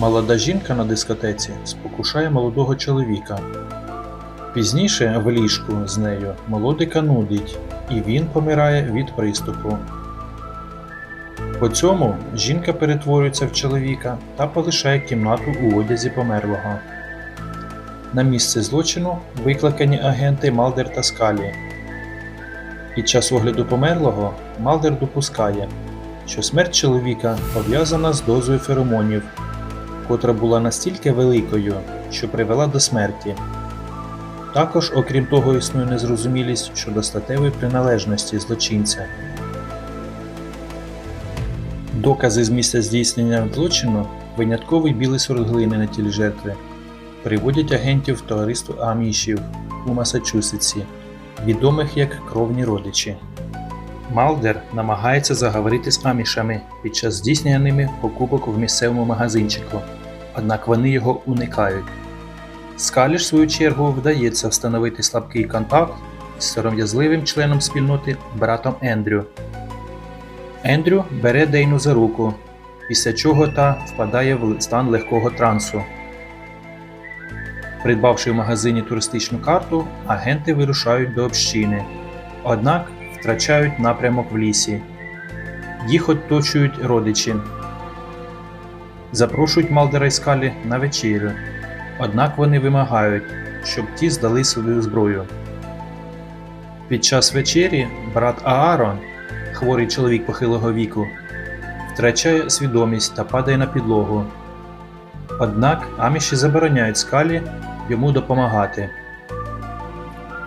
Молода жінка на дискотеці спокушає молодого чоловіка. Пізніше в ліжку з нею молодика нудить, і він помирає від приступу. По цьому жінка перетворюється в чоловіка та полишає кімнату у одязі померлого. На місце злочину викликані агенти Малдер та Скалі. Під час огляду померлого Малдер допускає, що смерть чоловіка пов'язана з дозою феромонів, котра була настільки великою, що привела до смерті. Також, окрім того, існує незрозумілість щодо статевої приналежності злочинця. Докази з місця здійснення злочину винятковий білий сорт глини на тілі жертви приводять агентів товариства Амішів у Масачусетсі, відомих як кровні родичі. Малдер намагається заговорити з амішами під час здійснення ними покупок в місцевому магазинчику, однак вони його уникають. Скалі ж, в свою чергу, вдається встановити слабкий контакт з сором'язливим членом спільноти братом Ендрю. Ендрю бере Дейну за руку, після чого та впадає в стан легкого трансу. Придбавши в магазині туристичну карту, агенти вирушають до общини, однак втрачають напрямок в лісі. Їх оточують родичі. Запрошують Малдера і Скалі на вечерю, однак вони вимагають, щоб ті здали свою зброю. Під час вечері брат Аарон, хворий чоловік похилого віку, втрачає свідомість та падає на підлогу. Однак аміші забороняють скалі йому допомагати.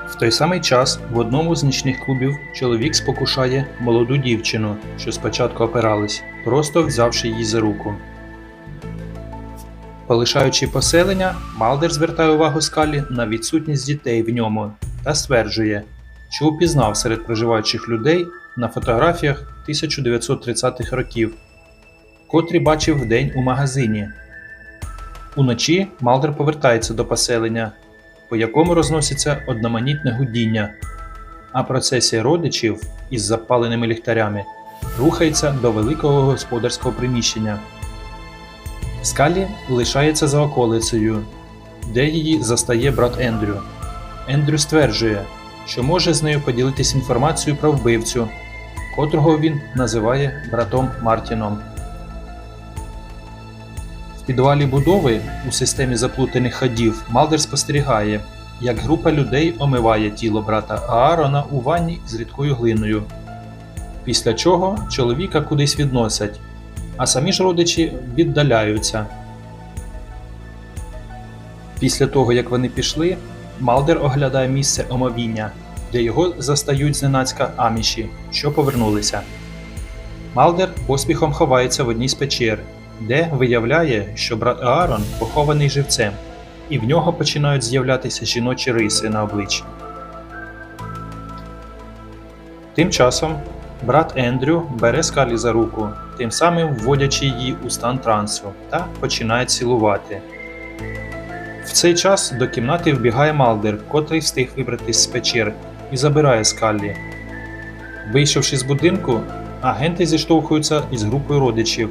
В той самий час в одному з нічних клубів чоловік спокушає молоду дівчину, що спочатку опирались, просто взявши її за руку. Полишаючи поселення, Малдер звертає увагу скалі на відсутність дітей в ньому та стверджує, що упізнав серед проживаючих людей на фотографіях 1930-х років, котрі бачив вдень у магазині. Уночі Малдер повертається до поселення, по якому розноситься одноманітне гудіння, а процесія родичів із запаленими ліхтарями рухається до великого господарського приміщення. Скалі лишається за околицею, де її застає брат Ендрю. Ендрю стверджує, що може з нею поділитись інформацією про вбивцю, котрого він називає братом Мартіном. В підвалі будови у системі заплутаних ходів Малдер спостерігає, як група людей омиває тіло брата Аарона у ванні з рідкою глиною. Після чого чоловіка кудись відносять, а самі ж родичі віддаляються. Після того, як вони пішли, Малдер оглядає місце омовіння, де його застають зненацька аміші, що повернулися. Малдер поспіхом ховається в одній з печер, де виявляє, що брат Аарон похований живцем, і в нього починають з'являтися жіночі риси на обличчі. Тим часом брат Ендрю бере скалі за руку, тим самим вводячи її у стан трансу та починає цілувати. В цей час до кімнати вбігає Малдер, котрий встиг вибратись з печер, і забирає скалі. Вийшовши з будинку, агенти зіштовхуються із групою родичів,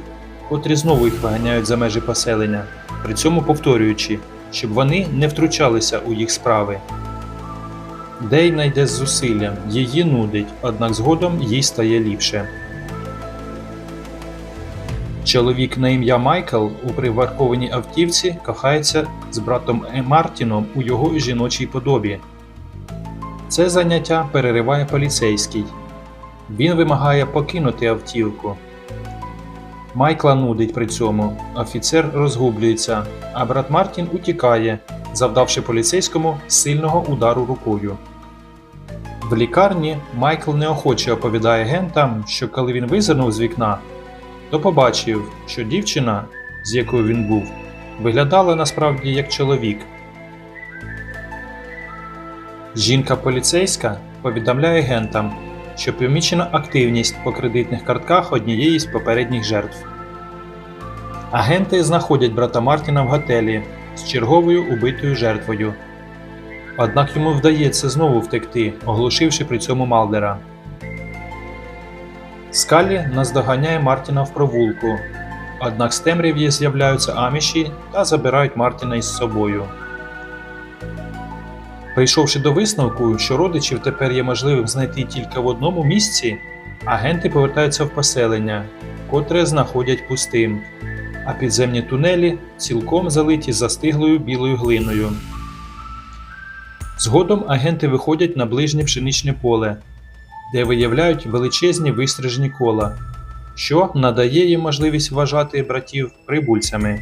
котрі знову їх виганяють за межі поселення, при цьому повторюючи, щоб вони не втручалися у їх справи. Дейна йде з зусиллям, її нудить, однак згодом їй стає ліпше. Чоловік на ім'я Майкл у припаркованій автівці кохається з братом Е. Мартіном у його жіночій подобі. Це заняття перериває поліцейський. Він вимагає покинути автівку. Майкла нудить при цьому, офіцер розгублюється, а брат Мартін утікає, завдавши поліцейському сильного удару рукою. В лікарні Майкл неохоче оповідає агентам, що коли він визирнув з вікна, то побачив, що дівчина, з якою він був, виглядала насправді як чоловік. Жінка поліцейська повідомляє агентам, що помічена активність по кредитних картках однієї з попередніх жертв. Агенти знаходять брата Мартіна в готелі з черговою убитою жертвою. Однак йому вдається знову втекти, оглушивши при цьому Малдера. Скалі наздоганяє Мартіна в провулку Однак з темряв'ї з'являються аміші та забирають Мартіна із собою. Прийшовши до висновку, що родичів тепер є можливим знайти тільки в одному місці, агенти повертаються в поселення, котре знаходять пустим, а підземні тунелі цілком залиті застиглою білою глиною. Згодом агенти виходять на ближнє пшеничне поле, де виявляють величезні вистрижені кола, що надає їм можливість вважати братів прибульцями.